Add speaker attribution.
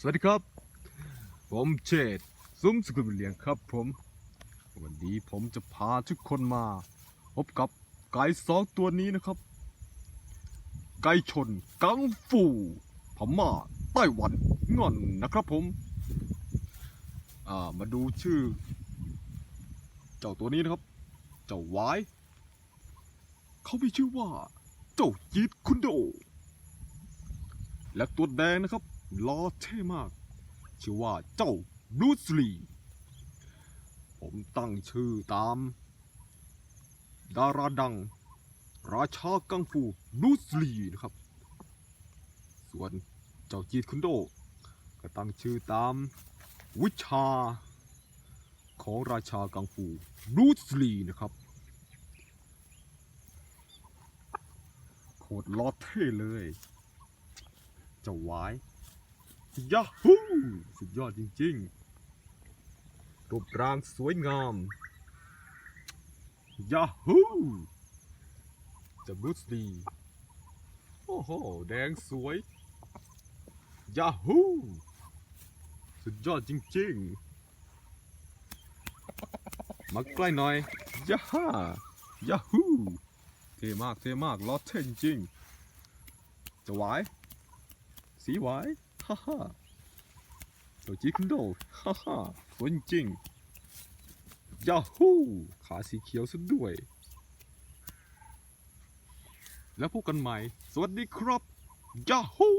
Speaker 1: สวัสดีครับ ผมเจดซุ้มสกุลเลียงครับผม วันนี้ผมจะพาทุกคนมา พบกับไก่สองตัวนี้นะครับ ไก่ชนกังฟูพม่าไต้หวันงอนนะครับผม อ่ามาดูชื่อ เจ้าตัวนี้นะครับ เจ้าวายเขามีชื่อว่า เจ้ายีดคุนโดและตัวแดงนะครับ ล้อเท่มาก ชื่อว่าเจ้าบลูสลีผมตั้งชื่อตาม ดาราดัง ราชากังฟูบลูสลีนะครับ ส่วนเจ้าจีดคุนโด ก็ตั้งชื่อตาม วิชา ของราชากังฟูบลูสลีนะครับโคตรล้อเท่เลย เจ้าวาย ยาฮูสุดยอดจริงๆรูปร่างสวยงามยาฮูจะบรูสลีโอ้โห แดงสวยยาฮูสุดยอดจริงๆ มาใกล้หน่อยยาฮ่ายาฮูเท่มากเท่มากล้อเท่จริงๆจะหวสีหว ฮ่าฮ่าตัวจีคุนโดฮ่าฮ่าสวยจริงยาฮูขาสีเขียวซะด้วย แล้วพบกันใหม่ สวัสดีครับยาฮู